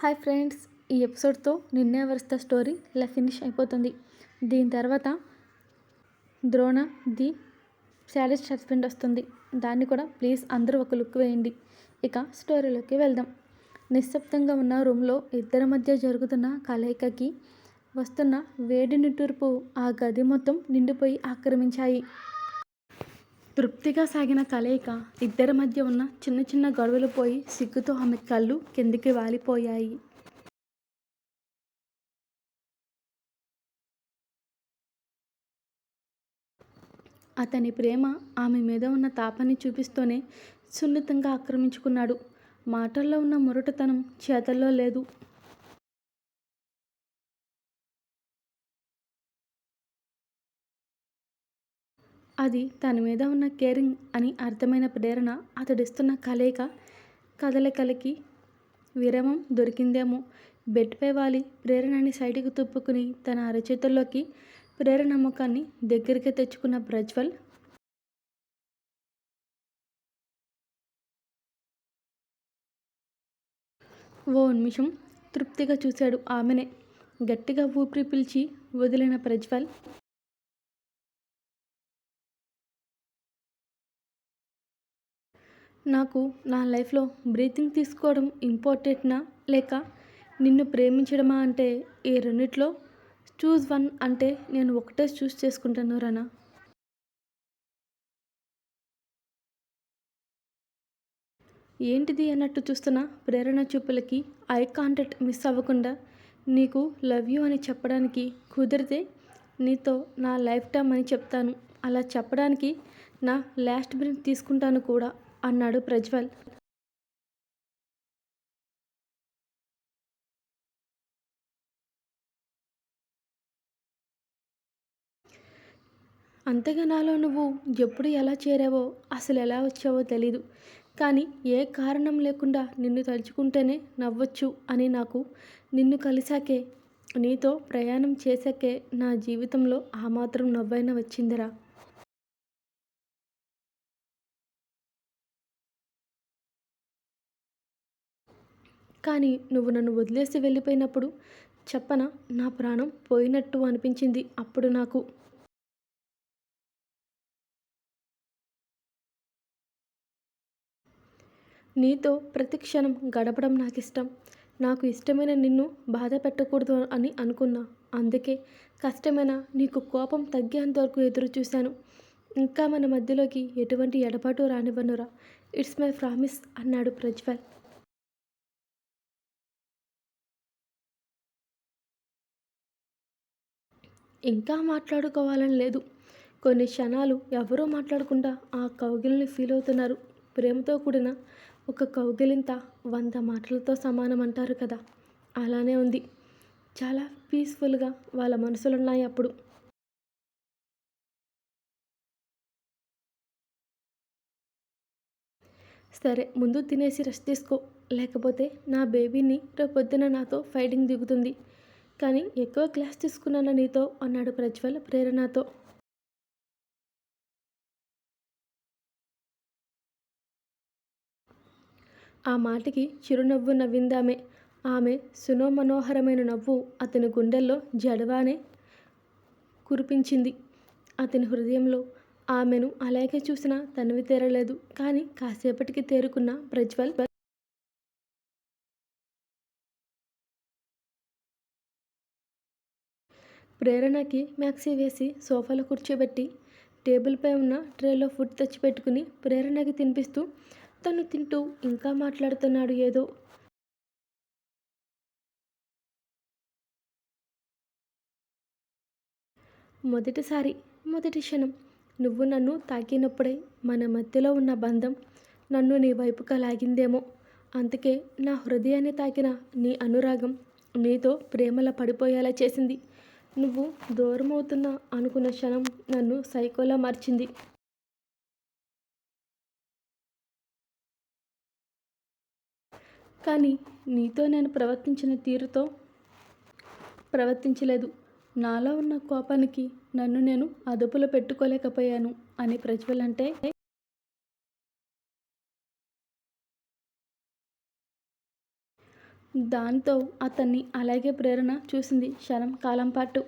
Hi friends ఈ ఎపిసోడ్తో నిన్నే వరుస్త story ఇలా ఫినిష్ అయిపోతుంది. దీని తర్వాత ద్రోణ ది శారీస్ హస్బెండ్ వస్తుంది. దాన్ని కూడా ప్లీజ్ అందరూ ఒక లుక్ వేయండి. ఇక స్టోరీలోకి వెళ్దాం. నిశ్శబ్దంగా ఉన్న రూమ్లో ఇద్దరి మధ్య జరుగుతున్న కలయికకి వస్తున్న వేడి నిట్టూర్పు ఆ గది మొత్తం నిండిపోయి ఆక్రమించాయి. తృప్తిగా సాగిన కలయిక ఇద్దరి మధ్య ఉన్న చిన్న చిన్న గొడవలు పోయి సిగ్గుతో ఆమె కళ్ళు కిందికి వాలిపోయాయి. అతని ప్రేమ ఆమె మీద ఉన్న తాపాన్ని చూపిస్తూనే సున్నితంగా ఆక్రమించుకున్నాడు. మాటల్లో ఉన్న మొరటుతనం చేతల్లో లేదు. అది తన మీద ఉన్న కేరింగ్ అని అర్థమైన ప్రేరణ అతడిస్తున్న కలయిక కదలికలకి విరామం దొరికిందేమో. బెడ్పై వాలి ప్రేరణని సైడ్కి తుప్పుకుని తన అరచేతుల్లోకి ప్రేరణ ముఖాన్ని దగ్గరికి తెచ్చుకున్న ప్రజ్వల్ ఓ నిమిషం తృప్తిగా చూశాడు ఆమెనే. గట్టిగా ఊపిరి పిలిచి వదిలిన ప్రజ్వల్ నాకు నా లైఫ్లో బ్రీతింగ్ తీసుకోవడం ఇంపార్టెంట్నా? లేక నిన్ను ప్రేమించడమా అంటే ఈ రెండిట్లో చూస్ వన్ అంటే నేను ఒకటే చూస్ చేసుకుంటాను రనా. ఏంటిది అన్నట్టు చూస్తున్న ప్రేరణ చూపులకి ఐ కాంటాక్ట్ మిస్ అవ్వకుండా నీకు లవ్ యూ అని చెప్పడానికి కుదిరితే నీతో నా లైఫ్ టైం అని చెప్తాను. అలా చెప్పడానికి నా లాస్ట్ బ్రీత్ తీసుకుంటాను కూడా. అన్నాడు ప్రజ్వల్. అంతగా నాలో నువ్వు ఎప్పుడు ఎలా చేరావో అసలు ఎలా వచ్చావో తెలీదు. కానీ ఏ కారణం లేకుండా నిన్ను తలుచుకుంటేనే నవ్వచ్చు అని నాకు నిన్ను కలిసాకే నీతో ప్రయాణం చేశాకే నా జీవితంలో ఆ మాత్రం నవ్వైనా వచ్చిందిరా. కానీ నువ్వు నన్ను వదిలేసి వెళ్ళిపోయినప్పుడు చెప్పన? నా ప్రాణం పోయినట్టు అనిపించింది అప్పుడు నాకు. నీతో ప్రతి క్షణం గడపడం నాకు ఇష్టం నాకు ఇష్టమైన నిన్ను బాధ పెట్టకూడదు అని అనుకున్నా. అందుకే కష్టమైన నీకు కోపం తగ్గేంత వరకు ఎదురు చూశాను. ఇంకా మన మధ్యలోకి ఎటువంటి ఎడబాటు రానివ్వనురా. ఇట్స్ మై ప్రామిస్ అన్నాడు ప్రజ్వల్. ఇంకా మాట్లాడుకోవాలని లేదు. కొన్ని క్షణాలు ఎవరో మాట్లాడకుండా ఆ కౌగిలిని ఫీల్ అవుతున్నారు. ప్రేమతో కూడిన ఒక కౌగిలింత వంద మాటలతో సమానం అంటారు కదా. అలానే ఉంది. చాలా పీస్ఫుల్గా వాళ్ళ మనసులున్నాయి అప్పుడు. సరే ముందు తినేసి రెస్ట్ తీసుకో. లేకపోతే నా బేబీని రేపొద్దున నాతో ఫైటింగ్ దిగుతుంది. కానీ ఎక్కువ క్లాస్ తీసుకున్నాను నీతో? అన్నాడు ప్రజ్వల్ ప్రేరణతో. ఆ మాటకి చిరునవ్వు నవ్విందామె. ఆమె సునోమనోహరమైన నవ్వు అతని గుండెల్లో జడవానే కురిపించింది. అతని హృదయంలో ఆమెను అలాగే చూసినా తనివి తీరలేదు. కానీ కాసేపటికి తేరుకున్న ప్రజ్వల్ ప్రేరణకి మ్యాక్సీ వేసి సోఫాలో కూర్చోబెట్టి టేబుల్పై ఉన్న ట్రేలో ఫుడ్ తెచ్చిపెట్టుకుని ప్రేరణకి తినిపిస్తూ తను తింటూ ఇంకా మాట్లాడుతున్నాడు ఏదో. మొదటిసారి మొదటి క్షణం నువ్వు నన్ను తాకినప్పుడే మన మధ్యలో ఉన్న బంధం నన్ను నీ వైపుగా లాగిందేమో. అందుకే నా హృదయాన్ని తాకిన నీ అనురాగం నీతో ప్రేమలా పడిపోయేలా చేసింది. నువ్వు దూరం అవుతున్నా అనుకున్న క్షణం నన్ను సైకోలా మార్చింది. కానీ నీతో నేను ప్రవర్తించిన తీరుతో ప్రవర్తించలేదు. నాలో ఉన్న కోపానికి నన్ను నేను అదుపులో పెట్టుకోలేకపోయాను అని ప్రజ్వల్ అంటే దాంతో అతన్ని అలాగే ప్రేరణ చూసింది క్షణం కాలం పాటు.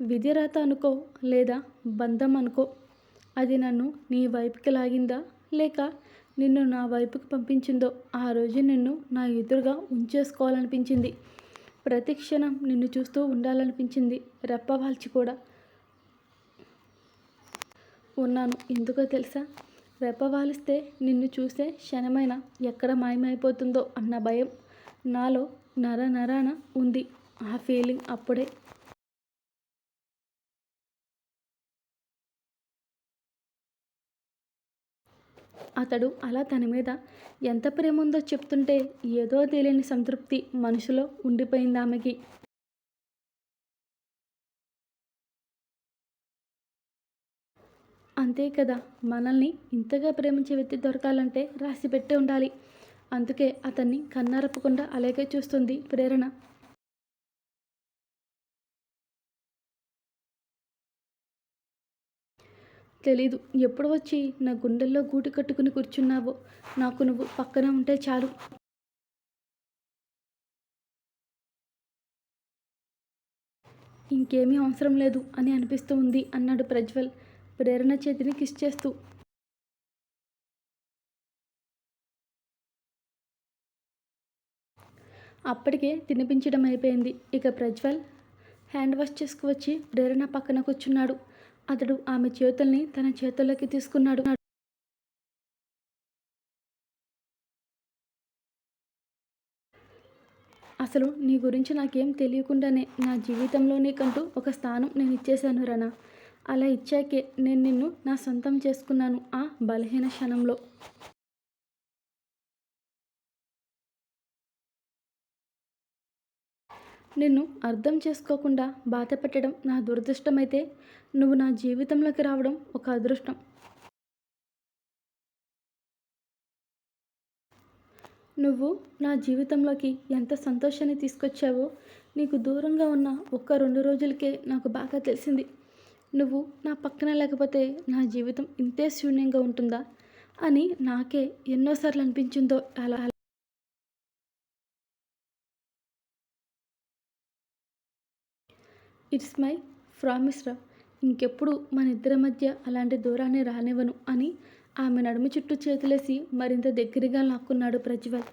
విధిరాత అనుకో లేదా బంధం అనుకో. అది నన్ను నీ వైపుకి లాగిందా? లేక నిన్ను నా వైపుకి పంపించిందో? ఆ రోజు నిన్ను నా ఎదురుగా ఉంచేసుకోవాలనిపించింది. ప్రతి క్షణం నిన్ను చూస్తూ ఉండాలనిపించింది. రెప్పవాల్చి కూడా ఉన్నాను. ఎందుకో తెలుసా? రెప్పవాలిస్తే నిన్ను చూసే క్షణమైన ఎక్కడ మాయమైపోతుందో అన్న భయం నాలో నర నరాన ఉంది. ఆ ఫీలింగ్ అప్పుడే. అతడు అలా తన మీద ఎంత ప్రేమ ఉందో చెప్తుంటే ఏదో తెలియని సంతృప్తి మనసులో ఉండిపోయింది ఆమెకి అంతే కదా. మనల్ని ఇంతగా ప్రేమించే వ్యక్తి దొరకాలంటే రాసి పెట్టి ఉండాలి. అందుకే అతన్ని కన్నారప్పకుండా అలాగే చూస్తుంది ప్రేరణ. తెలీదు. ఎప్పుడు వచ్చి నా గుండెల్లో గూటి కట్టుకుని కూర్చున్నావో? నాకు నువ్వు పక్కన ఉంటే చాలు. ఇంకేమీ అవసరం లేదు అని అనిపిస్తూ ఉంది అన్నాడు ప్రజ్వల్. ప్రేరణ చేతిని కిస్ చేస్తూ. అప్పటికే తినిపించడం అయిపోయింది. ఇక ప్రజ్వల్ హ్యాండ్ వాష్ చేసుకువచ్చి ప్రేరణ పక్కన కూర్చున్నాడు. అతడు ఆమె చేతుల్ని తన చేతుల్లోకి తీసుకున్నాడు. అసలు నీ గురించి నాకేం తెలియకుండానే నా జీవితంలో నీకంటూ ఒక స్థానం నేను ఇచ్చేశాను రనా. అలా ఇచ్చాకే నేను నిన్ను నా సొంతం చేసుకున్నాను ఆ బలహీన క్షణంలో. నిన్ను అర్థం చేసుకోకుండా బాధపెట్టడం నా దురదృష్టమైతే నువ్వు నా జీవితంలోకి రావడం ఒక అదృష్టం. నువ్వు నా జీవితంలోకి ఎంత సంతోషాన్ని తీసుకొచ్చావో నీకు దూరంగా ఉన్న ఒక్క రెండు రోజులకే నాకు బాగా తెలిసింది. నువ్వు నా పక్కన లేకపోతే నా జీవితం ఇంతే శూన్యంగా ఉంటుందా? అని నాకే ఎన్నోసార్లు అనిపించిందో అలా ఇట్స్ మై ప్రామిస్ రా. ఇంకెప్పుడు మన ఇద్దరి మధ్య అలాంటి దూరాన్ని రానివ్వను అని ఆమె నడుము చుట్టూ చేతులేసి మరింత దగ్గరగా లాక్కున్నాడు ప్రజ్వల్.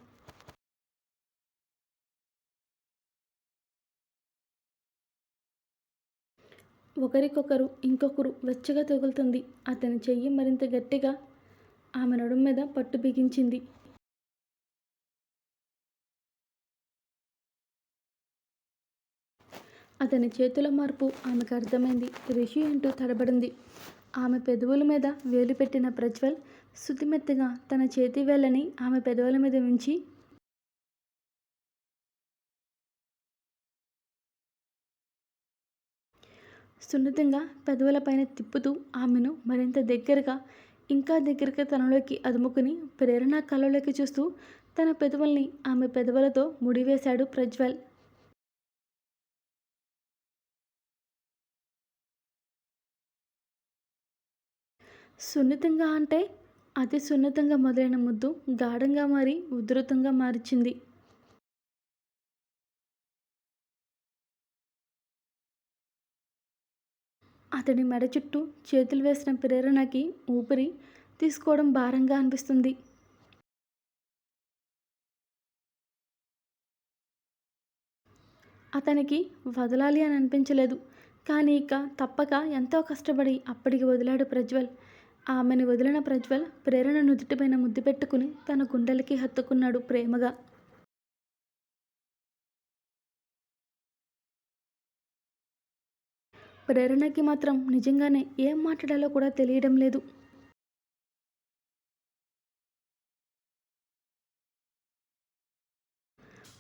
ఒకరికొకరు ఇంకొకరు వెచ్చగా తగులుతుంది. అతని చెయ్యి మరింత గట్టిగా ఆమె నడుము మీద పట్టు బిగించింది. అతని చేతుల మార్పు ఆమెకు అర్థమైంది. రిషి అంటూ తడబడింది. ఆమె పెదవుల మీద వేలు పెట్టిన ప్రజ్వల్ శుతిమెత్తగా తన చేతి వేళ్ళని ఆమె పెదవుల మీద ఉంచి సున్నితంగా పెదవుల పైన తిప్పుతూ ఆమెను మరింత దగ్గరగా ఇంకా దగ్గరగా తనలోకి అదుముకుని ప్రేరణ కళ్ళలోకి చూస్తూ తన పెదవుల్ని ఆమె పెదవులతో ముడివేశాడు ప్రజ్వల్. సున్నితంగా అంటే అతి సున్నితంగా మొదలైన ముద్దు గాఢంగా మారి ఉధృతంగా మారిచింది. అతడి మెడ చుట్టూ చేతులు వేసిన ప్రేరణకి ఊపిరి తీసుకోవడం భారంగా అనిపిస్తుంది. అతనికి వదలాలి అని అనిపించలేదు. కానీ ఇక తప్పక ఎంతో కష్టపడి అప్పటికి వదిలాడు ప్రజ్వల్. ఆమెను వదిలిన ప్రజ్వల్ ప్రేరణ నుదుటిపైన ముద్దు పెట్టుకుని తన గుండెలకి హత్తుకున్నాడు ప్రేమగా. ప్రేరణకి మాత్రం నిజంగానే ఏం మాట్లాడాలో కూడా తెలియడం లేదు.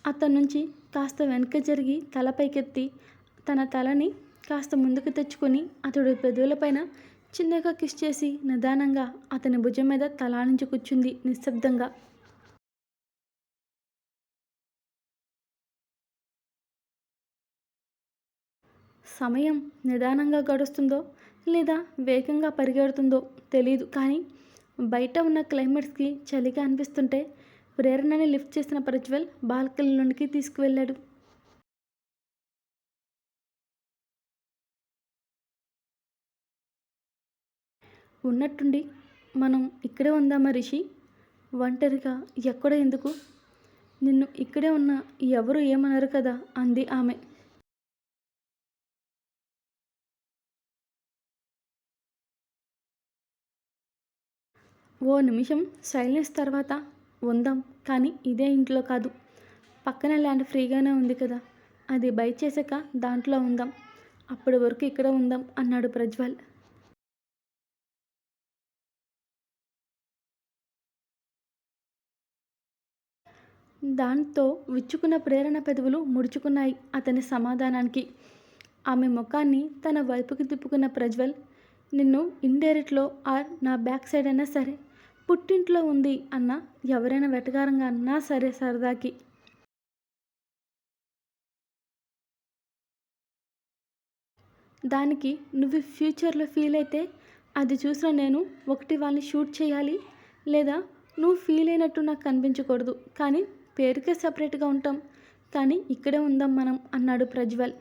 అతని నుంచి కాస్త వెనక జరిగి తల పైకెత్తి తన తలని కాస్త ముందుకు తెచ్చుకొని అతడు పెదవులపైన చిన్నగా కిస్ చేసి నిదానంగా అతని భుజం మీద తలానించి కూర్చుంది నిశ్శబ్దంగా. సమయం నిదానంగా గడుస్తుందో లేదా వేగంగా పరిగెడుతుందో తెలియదు కానీ బయట ఉన్న క్లైమేట్స్కి చలిగా అనిపిస్తుంటే ప్రేరణని లిఫ్ట్ చేసిన ప్రజ్వల్ బాల్కనీలోనికి తీసుకువెళ్ళాడు. ఉన్నట్టుండి మనం ఇక్కడే ఉందామా రిషి? ఒంటరిగా ఎక్కడ ఎందుకు? నిన్ను ఇక్కడే ఉన్న ఎవరు ఏమన్నారు కదా అంది ఆమె. ఓ నిమిషం సైలెన్స్ తర్వాత ఉందాం కానీ ఇదే ఇంట్లో కాదు. పక్కన ల్యాండ్ ఫ్రీగానే ఉంది కదా అది బై చేసాక దాంట్లో ఉందాం. అప్పటి వరకు ఇక్కడ ఉందాం అన్నాడు ప్రజ్వల్. దాంతో విచ్చుకున్న ప్రేరణ పెదవులు ముడుచుకున్నాయి అతని సమాధానానికి. ఆమె ముఖాన్ని తన వైపుకి తిప్పుకున్న ప్రజ్వల్ నిన్ను ఇండైరెక్ట్లో ఆర్ నా బ్యాక్ సైడ్ అయినా సరే పుట్టింట్లో ఉంది అన్న ఎవరైనా వెటకారంగా అన్నా సరే సరదాకి. దానికి నువ్వు ఫ్యూచర్లో ఫీల్ అయితే అది చూసిన నేను ఒకటి వాళ్ళని షూట్ చేయాలి లేదా నువ్వు ఫీల్ అయినట్టు నాకు కనిపించకూడదు. కానీ పేరుకే సపరేట్గా ఉంటాం. కానీ ఇక్కడే ఉందాం మనం అన్నాడు ప్రజ్వల్.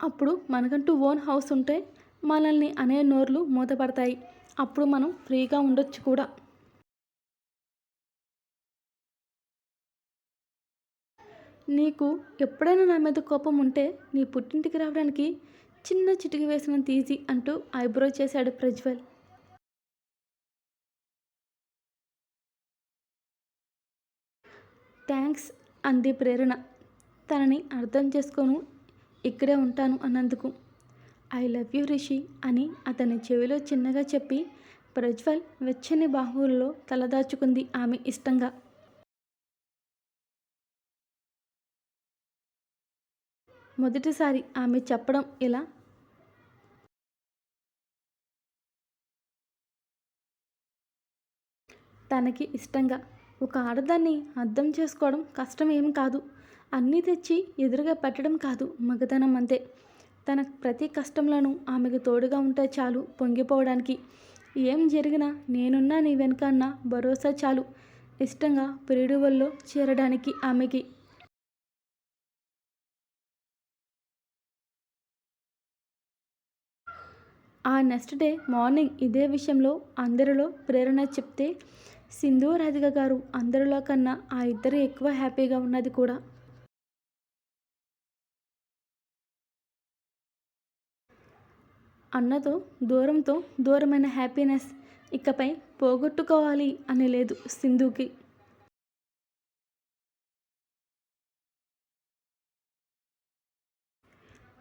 అప్పుడు మనకంటూ ఓన్ హౌస్ ఉంటే మనల్ని అనే నోర్లు మూతపడతాయి. అప్పుడు మనం ఫ్రీగా ఉండొచ్చు కూడా. నీకు ఎప్పుడైనా నా మీద కోపం ఉంటే నీ పుట్టింటికి రావడానికి చిన్న చిటికి వేసిన తీజీ అంటూ ఐబ్రో చేశాడు ప్రజ్వల్. థ్యాంక్స్ అంది ప్రేరణ. తనని అర్థం చేసుకోను ఇక్కడే ఉంటాను అన్నందుకు. ఐ లవ్ యూ రిషి అని అతని చెవిలో చిన్నగా చెప్పి ప్రజ్వల్ వెచ్చని బాహువుల్లో తలదాచుకుంది ఆమె ఇష్టంగా. మొదటిసారి ఆమె చెప్పడం ఇలా తనకి ఇష్టంగా. ఒక ఆడదాన్ని అర్థం చేసుకోవడం కష్టం ఏం కాదు. అన్నీ తెచ్చి ఎదురుగా పెట్టడం కాదు మగతనం అంతే. తన ప్రతి కష్టంలోనూ ఆమెకు తోడుగా ఉంటే చాలు పొంగిపోవడానికి. ఏం జరిగినా నేనున్నా నీ వెనుక అన్న భరోసా చాలు. ఇష్టంగా ప్రియుడువల్లో చేరడానికి ఆమెకి. ఆ నెక్స్ట్ డే మార్నింగ్ ఇదే విషయంలో అందరిలో ప్రేరణ చెప్తే సింధు రాధిక గారు అందరిలో కన్నా ఆ ఇద్దరు ఎక్కువ హ్యాపీగా ఉన్నది కూడా. అన్నతో దూరంతో దూరమైన హ్యాపీనెస్ ఇకపై పోగొట్టుకోవాలి అని లేదు సింధుకి.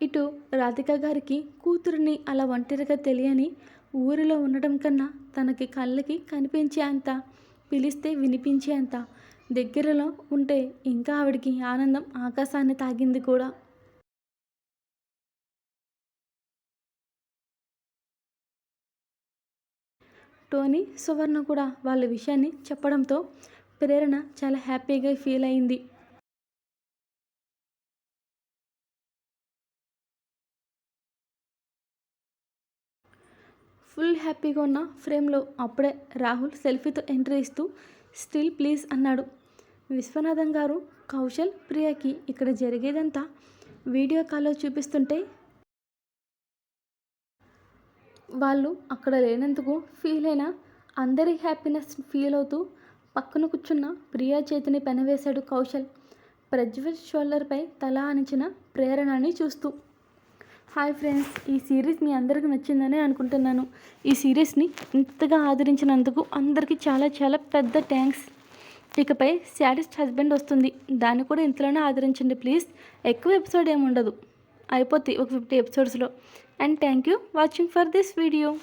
ఇటు రాధిక గారికి కూతురిని అలా ఒంటరిగా తెలియని ఊరిలో ఉండటం కన్నా తనకి కళ్ళకి కనిపించే అంత పిలిస్తే వినిపించే అంత దగ్గరలో ఉంటే ఇంకా ఆవిడికి ఆనందం ఆకాశాన్ని తాగింది కూడా. టోనీ సువర్ణ కూడా వాళ్ళ విషయాన్ని చెప్పడంతో ప్రేరణ చాలా హ్యాపీగా ఫీల్ అయింది. ఫుల్ హ్యాపీగా ఉన్న ఫ్రేమ్లో అప్పుడే రాహుల్ సెల్ఫీతో ఎంట్రీ ఇస్తూ స్టిల్ ప్లీజ్ అన్నాడు. విశ్వనాథం గారు కౌశల్ ప్రియకి ఇక్కడ జరిగేదంతా వీడియో కాల్లో చూపిస్తుంటే వాళ్ళు అక్కడ లేనందుకు ఫీల్ అయిన అందరి హ్యాపీనెస్ ఫీల్ అవుతూ పక్కన కూర్చున్న ప్రియా చేతిని పెనవేశాడు కౌశల్. ప్రజ్వల్ షోల్డర్పై తల అనిచిన ప్రేరణని చూస్తూ హాయ్ ఫ్రెండ్స్ ఈ సిరీస్ మీ అందరికి నచ్చిందని అనుకుంటున్నాను. ఈ సిరీస్ని ఇంతగా ఆదరించినందుకు అందరికీ చాలా చాలా పెద్ద థ్యాంక్స్ ఇకపై శాడిస్ట్ హస్బెండ్ వస్తుంది. దాన్ని కూడా ఇంతలోనే ఆదరించండి ప్లీజ్ ఎక్కువ ఎపిసోడ్ ఏమి ఉండదు. అయిపోతాయి ఒక ఫిఫ్టీ ఎపిసోడ్స్లో and thank you watching for this video.